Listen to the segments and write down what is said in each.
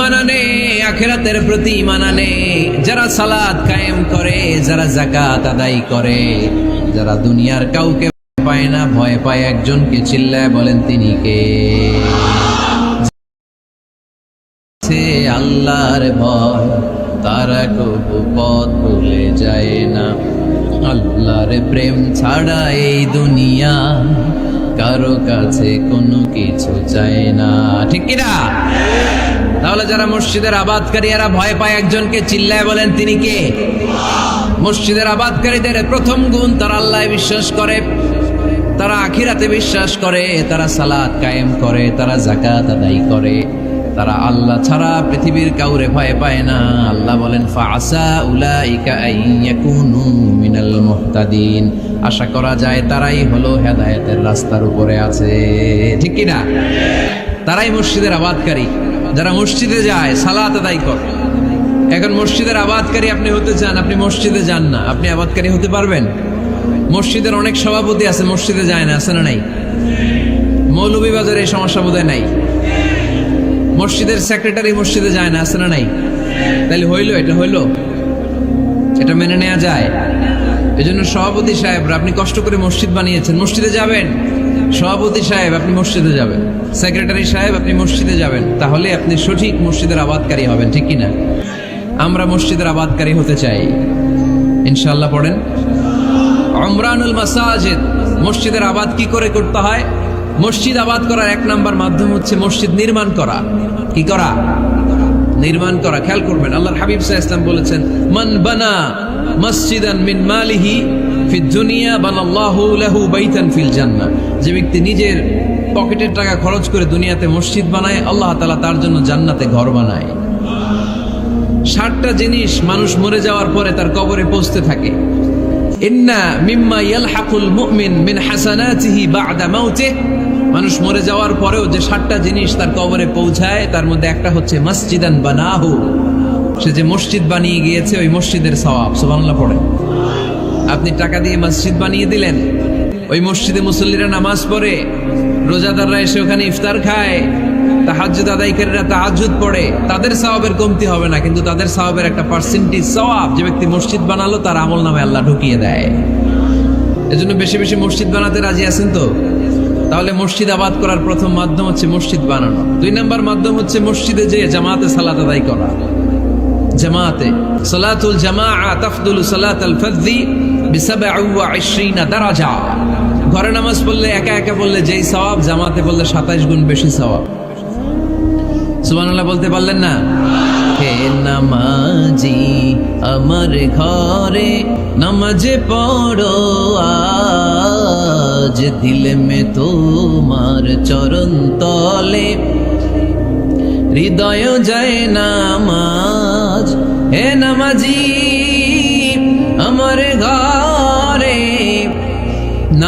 মানানে, আখেরাতের প্রতি মানানে, যারা সালাদ কায়েম করে, যারা জাকাত আদায় করে, যারা দুনিয়ার কাউকে পায় না, ভয় পায় একজনকে চিল্লায় বলেন তিনি কে? আল্লাহর ভয়, তারা কবু পথ ভুলে যায় না। আল্লাহর প্রেম ছাড়া এই দুনিয়া কারও কাছে কোনো কিছু চায় না। ঠিক কিনা? তাহলে যারা মসজিদের আবাদকারী এরা ভয় পায় একজনকে চিল্লায় বলেন, তিনি কে? মসজিদের আবাদকারীদের প্রথম গুণ তারা আল্লাহ বিশ্বাস করে, তারা আখিরাতে বিশ্বাস করে, তারা সালাদ কায়েম করে, তারা জাকাত আদায় করে। তারা আল্লাহ ছাড়া পৃথিবীর কাউরে ভয় পায় না। আল্লাহ বলেন মিনাল আশা করা যায় তারাই হলো হেদায়েতের রাস্তার উপরে আছে। ঠিক কি না তারাই মসজিদের আবাদকারী। যারা মসজিদে যায়, সালাত আদায় করে। এখন মসজিদের আবাদকারী আপনি হতে চান, আপনি মসজিদে যান না। আপনি আবাদকারী হতে পারবেন? মসজিদের অনেক সভাপতি আছে, মসজিদে যায় না, আছে না নাই? মৌলভীবাজারে এই সমস্যা বোধহয় নাই। মসজিদের সেক্রেটারি মসজিদে যায় না, আছে না নাই? তাহলে হইল, এটা হইল। এটা মেনে নেওয়া যায়। এই জন্য সভাপতি সাহেব আপনি কষ্ট করে মসজিদ বানিয়েছেন। মসজিদে যাবেন? সভাপতি সাহেব, আপনি মসজিদে যাবেন। সেক্রেটারি সাহেব, আপনি মসজিদে যাবেন। তাহলে আপনি সঠিক মসজিদের আবাদকারী হবেন, ঠিক কি না আমরা মসজিদের আবাদকারী হতে চাই। ইনশাল্লাহ পড়েন। অমরানুল মাসাজিদ, মসজিদের আবাদ কি করে করতে হয়? মসজিদ আবাদ করার এক নাম্বার মাধ্যম হচ্ছে মসজিদ নির্মাণ করা। কি করা? নির্মাণ করা। খেয়াল করবেন, আল্লাহর হাবিব সাহ ইসলাম বলেছেন, মান বানা মসজিদান মিন মালিহি ফি দুনিয়া বানাল্লাহু লাহু বাইতান ফিল জান্নাহ। যে ব্যক্তি নিজের পকেটের টাকা খরচ করে দুনিয়াতে মসজিদ বানায়, আল্লাহ তাআলা তার জন্য জান্নাতে ঘর বানায়। ষাটটা জিনিস মানুষ মরে যাওয়ার পরে তার কবরে পৌঁছতে থাকে। ইন্না মিম্মা ইয়ালহাকুল মুমিন মিন হাসানাতিহি বা'দা মাউতিহি। মানুষ মরে যাওয়ার পরেও যে ষাটটা জিনিস তার কবরে পৌঁছায়, তার মধ্যে একটা হচ্ছে মসজিদান বানাহু। সে যে মসজিদ বানিয়ে গিয়েছে, ওই মসজিদের সওয়াব, সুবহানাল্লাহ পড়ে। আপনি টাকা দিয়ে মসজিদ বানিয়ে দিলেন। ওই মসজিদে মুসল্লিরা নামাজ পড়ে, রোজাদাররা এসে ওখানে ইফতার খায়, তাহাজ্জুদ আদায়কারীরা তাহাজ্জুদ পড়ে। তাদের সওয়াবের কমতি হবে না, কিন্তু তাদের সওয়াবের একটা পার্সেন্টেজ সওয়াব যে ব্যক্তি মসজিদ বানালো, তার আমল নামে আল্লাহ ঢুকিয়ে দেয়। এজন্য বেশি বেশি মসজিদ বানাতে রাজি আছেন তো? তাহলে মসজিদ আবাদ করার প্রথম মাধ্যম হচ্ছে মসজিদ বানানো। দুই নাম্বার মাধ্যম হচ্ছে মসজিদে যেয়ে জামাতে সালাত আদায় করা। জামাতে, সালাতুল জামাআ তাফদুলু সালাতাল ফাযযি বিসাবঈনা দারাজা। ঘরে নামাজ পড়লে একা একা যেই জামাতে 27 গুণ বেশি বলতে পারলেন না? নামাজি, আমার ঘরে নামাজে পড়ো, আজ দিল মে তোমার চরণ তলে। হৃদয় যায় নামাজ, হে নামাজি, আমার ঘরে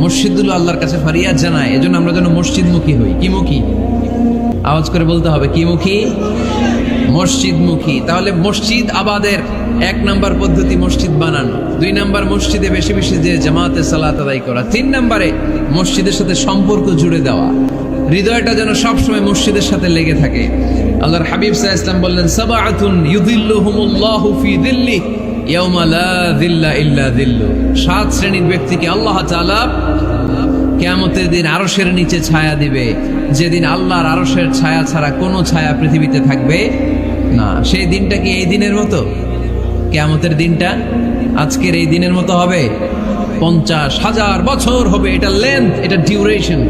মসজিদগুলো আল্লাহর কাছে ফরিয়াদ জানায়, এজন্য আমরা যেন মসজিদমুখী হই। কি মুখী? আওয়াজ করে বলতে হবে, কি মুখী? মসজিদমুখী। তাহলে মসজিদ আবাদের এক নাম্বার পদ্ধতি মসজিদ বানানো। দুই নাম্বার মসজিদে বেশি বেশি যে জামাতে সালাত আদায় করা। তিন নাম্বারে মসজিদের সাথে সম্পর্ক জুড়ে দেওয়া। হৃদয়টা যেন সবসময় মসজিদের সাথে লেগে থাকে। আল্লাহর হাবিব সাহা ইসলাম বললেন, সাবাআতুন ইউদিল্লুহুমুল্লাহু ফি দিল্লি। সাত শ্রেণির ব্যক্তিকে আল্লাহ কেমতের দিন আরসের নিচে ছায়া দিবে। যেদিন আল্লাহর আরসের ছায়া ছাড়া কোনো ছায়া পৃথিবীতে থাকবে না। সেই দিনটা কি এই দিনের মতো? কেমতের দিনটা আজকের এই দিনের মতো হবে? পঞ্চাশ হাজার বছর হবে এটা লেন্থ এটা ডিউরেশন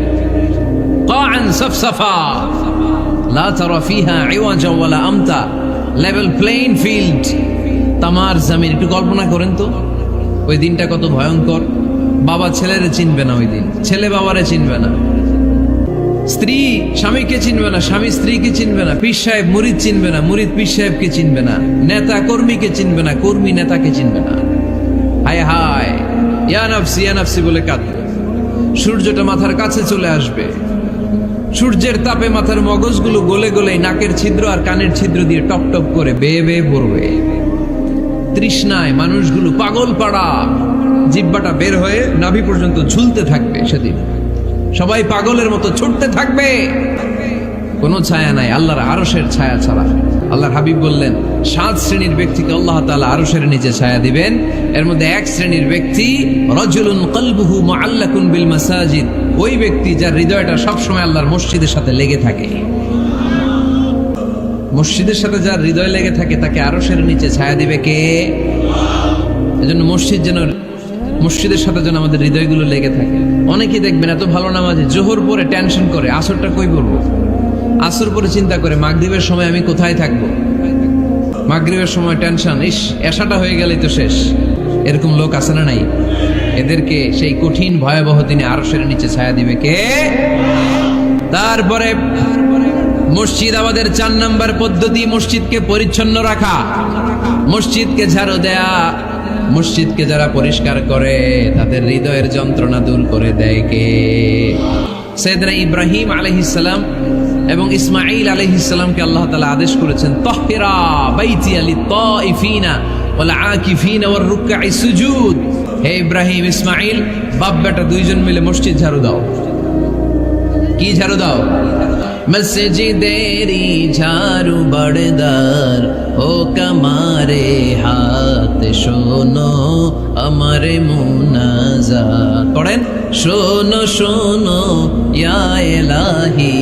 লেভেল প্লেইং ফিল্ড তামার জমিন, একটু কল্পনা করেন তো। ওই দিনটা কত ভয়ঙ্কর। বাবা ছেলেরে চিনবে না ওই দিন। ছেলে বাবারে চিনবে না। স্ত্রী স্বামীকে চিনবে না, স্বামী স্ত্রীকে চিনবে না, পীর সাহেব মুরিদ চিনবে না, মুরিদ পীর সাহেবকে চিনবে না, নেতা কর্মীকে চিনবে না, কর্মী নেতাকে চিনবে না। হায় হায় ইয়ানাফসি ইয়ানাফসি বলে কাঁদবে। সূর্যটা মাথার কাছে চলে আসবে। সূর্যের তাপে মাথার মগজগুলো গলে গলে নাকের ছিদ্র আর কানের ছিদ্র দিয়ে টপ টপ করে বেয়ে বেয়ে পড়বে। তৃষ্ণায় মানুষগুলো পাগল পাড়া। জিব্বাটা বের হয়ে নাভি পর্যন্ত ঝুলতে থাকবে সেদিন। সবাই পাগলের মতো ছুটতে থাকবে। কোনো ছায়া নাই, আল্লাহর আরসের ছায়া ছাড়া। আল্লাহর হাবিব বললেন, সাত শ্রেণির ব্যক্তিকে আল্লাহ তাআলা আরশের নিচে ছায়া দিবেন। এর মধ্যে এক শ্রেণির ব্যক্তি, রজুলুন কলবুহু মুআল্লাকুন বিল মাসাজিদ। ওই ব্যক্তি যার হৃদয়টা সবসময় আল্লাহর মসজিদের সাথে লেগে থাকে। মসজিদের সাথে যার হৃদয় লেগে থাকে, তাকে আরশের নিচে ছায়া দিবে কে? এজন্য মসজিদ যেন, মসজিদের সাথে যেন আমাদের হৃদয়গুলো লেগে থাকে। অনেকেই দেখবেন এত ভালো নামাজে জোহর পরে টেনশন করে, আসরটা কই পড়ব? আসর পরে চিন্তা করে, মাগরিবের সময় আমি কোথায় থাকব? মাগরিবের সময় টেনশন, ইস এসাটা হয়ে গেলেই তো শেষ। এরকম লোক আছে না নাই? এদেরকে সেই কঠিন ভয়াবহ দিনে সেরে নিচে ছায়া দিবে কে? তারপরে মসজিদ আমাদের চার নাম্বার পদ্ধতি মসজিদকে পরিচ্ছন্ন রাখা। মসজিদকে ঝাড়ু দেয়া মসজিদকে যারা পরিষ্কার করে, তাদের হৃদয়ের যন্ত্রণা দূর করে দেয় কে? সৈয়দনা ইব্রাহিম আলহিসাল্লাম এবং ইসমাইল আলহিসাল্লামকে আল্লাহ তালা আদেশ করেছেন তহরা বাইতি আলি সুজুদ। হে ইব্রাহিম ইসমাইল বাপ বেটা দুইজন মিলে মসজিদ ঝাড়ু দাও। কি ঝাড়ু দাও? মসজিদেরি ঝাড়ু বড়দার ও কমারে হাত শোনো আমারে মুনাজা পড়েন শোনো শোনো ইয়া এলাহি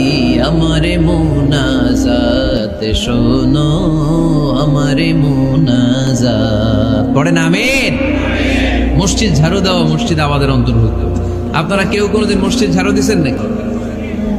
আমারে মুনাজাত শোনো আমারে মুনাজাত পড়েন আমিন মসজিদ ঝাড়ু দেওয়া মসজিদ আমাদের অন্তর্ভুক্ত আপনারা কেউ কোনোদিন মসজিদ ঝাড়ু দিয়েছেন নাকি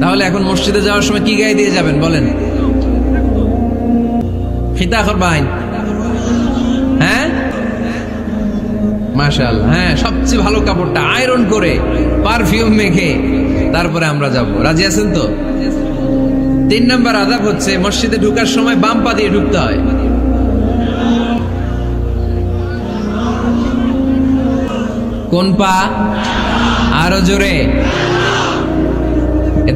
তাহলে এখন মসজিদে যাওয়ার সময় কি গায়ে দিয়ে যাবেন? বলেন। খিতা করবাইন হ্যাঁ? মাশাল হ্যাঁ সবচেয়ে ভালো কাপড়টা আয়রন করে পারফিউম মেখে তারপরে আমরা যাব। রাজি আছেন তো? তিন নম্বর আদাব হচ্ছে, মসজিদে ঢুকার সময় বাম পা দিয়ে ঢুকতে হয়। কোন পা? আরও জোরে।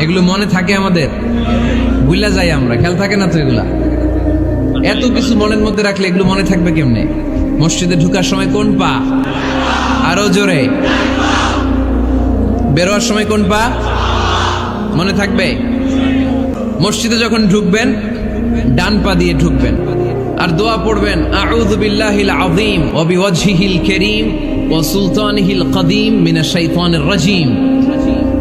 এগুলো মনে থাকে আমাদের। বুঝলা যাই আমরা, খেয়াল থাকে না তো এগুলা? এত কিছু মনের মধ্যে রাখলে এগুলো মনে থাকবে কেমনে? মসজিদে ঢুকার সময় কোন পা? আরও জোরে। বেরোয়ার সময় কোন পা? মনে থাকবে? মসজিদে যখন ঢুকবেন, ডান পা দিয়ে ঢুকবেন। আর দোয়া পড়বেন, আউযু বিল্লাহিল আযীম ওয়া বিওয়াজহিল কারীম ওয়া সুলতানিহিল কদীম মিনাশ শাইতানির রাজীম।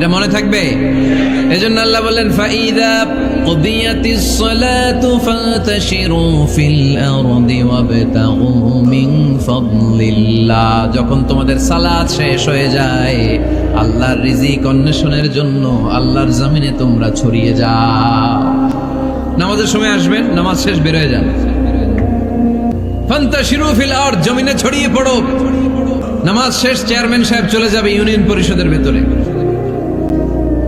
এটা মনে থাকবে? এজন্য আল্লাহ ফাদলিল্লাহ। যখন তোমাদের সালাত শেষ হয়ে যায়, আল্লাহর রিজিক অন্বেষণের জন্য আল্লাহর জমিনে তোমরা ছড়িয়ে যাও। নামাজের সময় আসবেন, নামাজ শেষ, বের হয়ে যান। জমিনে ছড়িয়ে পড়ো। নামাজ শেষ, চেয়ারম্যান সাহেব চলে যাবে ইউনিয়ন পরিষদের ভেতরে।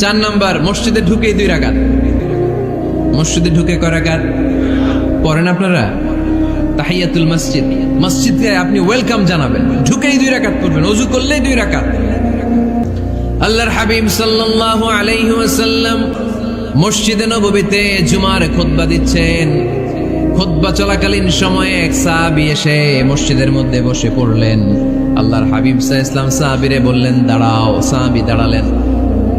চার নাম্বার, মসজিদে ঢুকেই দুই রাকাত। মসজিদে ঢুকে কয় রাকাত? পড়েন আপনারা? তাহিয়াতুল মসজিদ। মসজিদকে আপনি ওয়েলকাম জানাবেন। ঢুকেই দুই রাকাত পড়বেন, অজু করলেই দুই রাকাত। আল্লাহর হাবিব সাল্লাল্লাহু আলাইহি ওয়াসাল্লাম মসজিদে নববীতে জুমার খুতবা দিচ্ছেন। খুতবা চলাকালীন সময়ে এক সাহাবী এসে মসজিদের মধ্যে বসে পড়লেন। আল্লাহর হাবিব সাল্লাল্লাহু ইসলাম সাহাবীরে বললেন, দাঁড়াও। সাহাবী দাঁড়ালেন।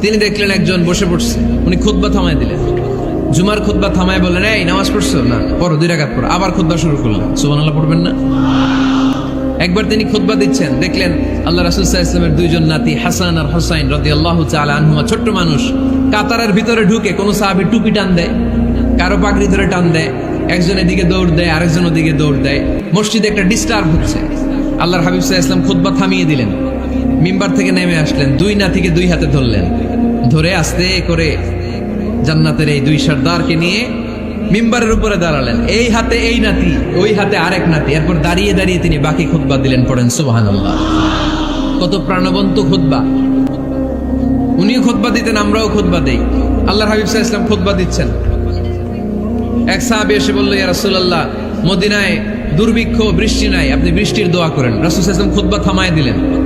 তিনি দেখলেন একজন বসে পড়ছে। উনি খুতবা থামায় দিলেন। জুমার খুতবা থামায় বললেন, এই, নামাজ পড়ছো? না, পড়ো, দুই রাকাত পড়ো। আবার খুতবা শুরু করলেন। সুবহানাল্লাহ, পড়বেন না? একবার তিনি খুতবা দিচ্ছেন, দেখলেন আল্লাহ রাসুল ইসলামের দুইজন নাতি, হাসান আর হোসাইন রদি আল্লাহ আনহুমা, ছোট্ট মানুষ। কাতারের ভিতরে ঢুকে কোনো সাহাবি টুপি টান দেয়, কারও পাগড়ি ধরে টান দেয়, একজন এদিকে দৌড় দেয়, আরেকজন ওদিকে দৌড় দেয়। মসজিদে একটা ডিস্টার্ব হচ্ছে। আল্লাহর হাবিব সাহা ইসলাম খুতবা থামিয়ে দিলেন। মিম্বার থেকে নেমে আসলেন। দুই নাতিকে দুই হাতে ধরলেন। ধরে আস্তে করে জান্নাতের এই দুই সর্দারকে নিয়ে মিম্বারের উপরে দাঁড়ালেন। এই হাতে এই নাতি, ওই হাতে আরেক নাতি। এরপর দাঁড়িয়ে দাঁড়িয়ে তিনি বাকি খুতবা দিলেন, পড়েন সুবাহান কত প্রাণবন্ত খুতবা। উনিও খুতবা দিতেন, আমরাও খুতবা দেই। আল্লাহ হাবিব সাহা ইসলাম খুতবা দিচ্ছেন। এক সাহাবি এসে বলল, ইয়া রাসূলুল্লাহ, মদিনায় দুর্ভিক্ষ, বৃষ্টি নাই, আপনি বৃষ্টির দোয়া করেন। রাসূল ওয়াসাল্লাম খুতবা থামায় দিলেন।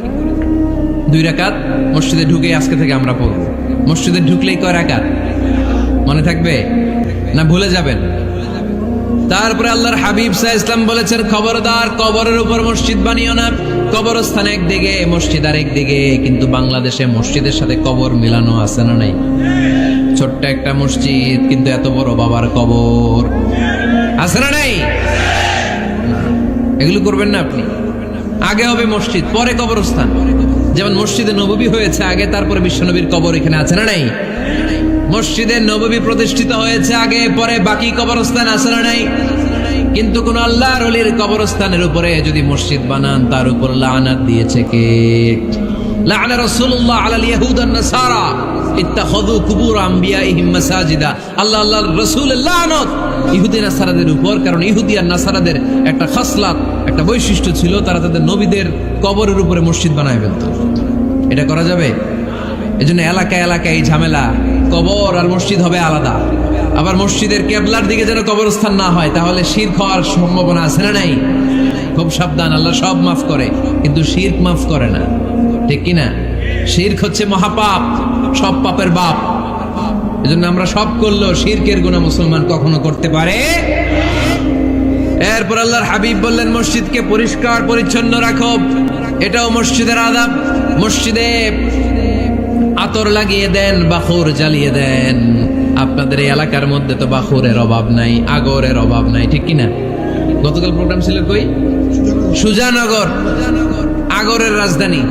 দুই রাকাত, মসজিদে ঢুকে আজকে থেকে আমরা পড়ব। মসজিদে ঢুকলেই কয় রাকাত? মনে থাকবে? না ভুলে যাবেন? তারপরে আল্লাহর হাবিব সাহা ইসলাম বলেছেন, খবরদার, কবরের উপর মসজিদ বানিও না। কবরস্থান একদিকে, মসজিদ আর একদিকে কিন্তু বাংলাদেশে মসজিদের সাথে কবর মিলানো আছে না নাই? ছোট্ট একটা মসজিদ, কিন্তু এত বড় বাবার কবর। আছে না নাই? এগুলো করবেন না আপনি? আগে হবে মসজিদ, পরে কবরস্থান। যেমন মসজিদে নববী হয়েছে আগে, তারপরে বিশ্বনবীর কবর এখানে আছে না নাই? মসজিদে নববী প্রতিষ্ঠিত হয়েছে আগে, পরে বাকি কবরস্থান আছে না নাই? কিন্তু কোন আল্লাহর অলির কবরস্থানের উপরে যদি মসজিদ বানান, তার উপর লানাত দিয়েছে কে? লাআনা রাসূলুল্লাহ আলাল ইয়াহুদ কুবুর আল্লাহ রাসূলের লানত। ইহুদি নাসারাদের উপর, কারণ ইহুদি আর নাসারাদের একটা খাসলাত, একটা বৈশিষ্ট্য ছিল, তারা তাদের নবীদের কবরের উপরে মসজিদ বানায় ফেলতো। এটা করা যাবে? এজন্য এলাকায় এলাকায় এই ঝামেলা, কবর আর মসজিদ হবে আলাদা। আবার মসজিদের কেবলার দিকে যেন কবরস্থান না হয়, তাহলে শির হওয়ার সম্ভাবনা আছে না নাই? খুব সাবধান, আল্লাহ সব মাফ করে, কিন্তু শির্ক মাফ করে না। ঠিক কিনা? শির্ক হচ্ছে মহাপাপ, সব পাপের বাপ। এজন্য আমরা সব করলেও শিরকের গুণা মুসলমান কখনো করতে পারে। এরপর আল্লাহর হাবিব বললেন, মসজিদকে পরিষ্কার, পরিচ্ছন্ন রাখো। এটাও মসজিদের আদাব। মসজিদে আতর লাগিয়ে দেন, বাখুর জ্বালিয়ে দেন। আপনাদের এই এলাকার মধ্যে তো বাখুরের অভাব নাই, আগরের অভাব নাই, ঠিক কিনা? গতকাল প্রোগ্রাম ছিল কই? সুজানগর। আগরের রাজধানী।